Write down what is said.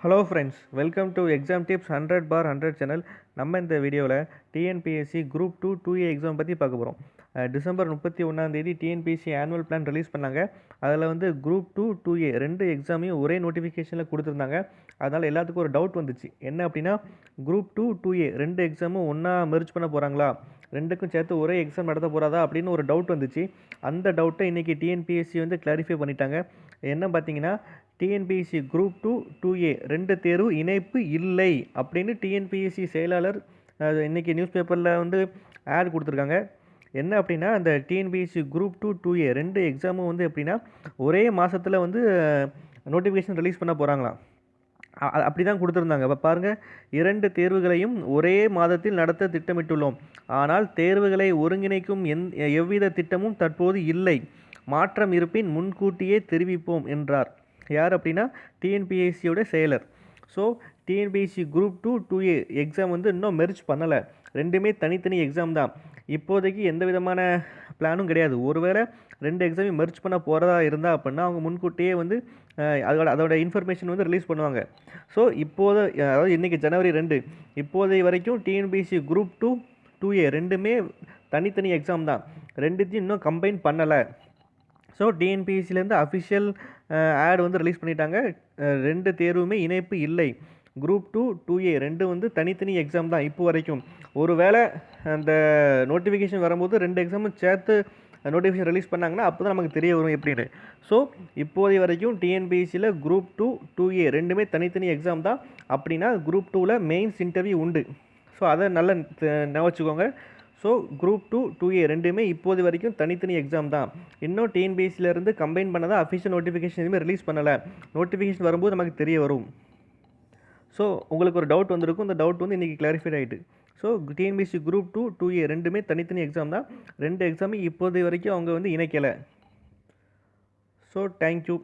Hello friends welcome to exam tips hundred for hundred channel நம்ம இந்த வீடியோவில் TNPSC group two two A exam பற்றி பார்க்க போகிறோம் டிசம்பர் முப்பத்தி ஒன்றாந்தேதி டிஎன்பிஎஸ்சி ஆனுவல் பிளான் ரிலீஸ் பண்ணாங்க. அதில் வந்து குரூப் டூ டூ ஏ ரெண்டு எக்ஸாமையும் ஒரே நோட்டிஃபிகேஷனில் கொடுத்துருந்தாங்க. அதனால் எல்லாத்துக்கும் ஒரு டவுட் வந்துச்சு. என்ன அப்படின்னா குரூப் டூ டூ ஏ ரெண்டு எக்ஸாமும் ஒன்றா மெர்ஜ் பண்ண போகிறாங்களா ரெண்டுக்கும் சேர்த்து ஒரே எக்ஸாம் நடத்த போகிறதா அப்படின்னு ஒரு டவுட் வந்துச்சு. அந்த டவுட்டை இன்றைக்கி டிஎன்பிஎஸ்சி வந்து கிளாரிஃபை பண்ணிட்டாங்க. என்ன பார்த்தீங்கன்னா TNPSC group two two A ரெண்டு தேர்வு இணைப்பு இல்லை அப்படின்னு டிஎன்பிஎஸ்சி செயலாளர் இன்றைக்கி நியூஸ் பேப்பரில் வந்து ஆட் கொடுத்துருக்காங்க. என்ன அப்படின்னா அந்த TNPSC group two two A ரெண்டு எக்ஸாமும் வந்து எப்படின்னா ஒரே மாதத்தில் வந்து நோட்டிஃபிகேஷன் ரிலீஸ் பண்ண போகிறாங்களாம் அப்படி தான் கொடுத்துருந்தாங்க. இப்போ பாருங்கள் இரண்டு தேர்வுகளையும் ஒரே மாதத்தில் நடத்த திட்டமிட்டுள்ளோம். ஆனால் தேர்வுகளை ஒருங்கிணைக்கும் எந் எவ்வித திட்டமும் தற்போது இல்லை. மாற்றம் இருப்பின் முன்கூட்டியே தெரிவிப்போம் என்றார். யார் அப்படின்னா டிஎன்பிஎஸ்சியோட செயலர். So TNPSC group two two A exam வந்து இன்னும் மெர்ஜ் பண்ணலை. ரெண்டுமே தனித்தனி எக்ஸாம் தான். இப்போதைக்கு எந்த விதமான பிளானும் கிடையாது. ஒருவேளை ரெண்டு எக்ஸாமையும் மெர்ஜ் பண்ண போகிறதா இருந்தால் அப்படின்னா அவங்க முன்கூட்டியே வந்து அதோட அதோட இன்ஃபர்மேஷன் வந்து ரிலீஸ் பண்ணுவாங்க. ஸோ இப்போது அதாவது இன்றைக்கி ஜனவரி ரெண்டு இப்போதை வரைக்கும் TNPSC group two two A ரெண்டுமே தனித்தனி எக்ஸாம் தான். ரெண்டுத்தையும் இன்னும் கம்பைன் பண்ணலை. ஸோ டிஎன்பிஎஸ்சிலேருந்து அஃபிஷியல் ஆட் வந்து ரிலீஸ் பண்ணிட்டாங்க. ரெண்டு தேர்வுமே இணைப்பு இல்லை. குரூப் டூ டூ ஏ ரெண்டு வந்து தனித்தனி எக்ஸாம் தான் இப்போ வரைக்கும். ஒருவேளை அந்த நோட்டிஃபிகேஷன் வரும்போது ரெண்டு எக்ஸாமும் சேர்த்து நோட்டிஃபிகேஷன் ரிலீஸ் பண்ணாங்கன்னா அப்போ தான் நமக்கு தெரிய வரும் எப்படின்னு. ஸோ இப்போதைய வரைக்கும் டிஎன்பிஎஸ்சியில் குரூப் டூ டூ ஏ ரெண்டுமே தனித்தனி எக்ஸாம் தான். அப்படின்னா குரூப் டூவில் மெயின்ஸ் இன்டர்வியூ உண்டு. ஸோ அதை நல்லா ஞாபகம் so group two two A ரெண்டுமே இப்போது வரைக்கும் தனித்தனி எக்ஸாம் தான். இன்னும் டிஎன்பிஎஸ்சிலேருந்து கம்பைன் பண்ணதாக அஃபிஷியல் நோட்டிஃபிகேஷன் எதுவுமே ரிலீஸ் பண்ணலை. நோட்டிஃபிகேஷன் வரும்போது நமக்கு தெரிய வரும். ஸோ உங்களுக்கு ஒரு டவுட் வந்திருக்கும். இந்த டவுட் வந்து இன்றைக்கி கிளாரிஃபைட் ஆகிட்டு so TNPSC group two two A ரெண்டுமே தனித்தனி எக்ஸாம் தான். ரெண்டு எக்ஸாமும் இப்போது வரைக்கும் அவங்க வந்து இணைக்கலை. So thank you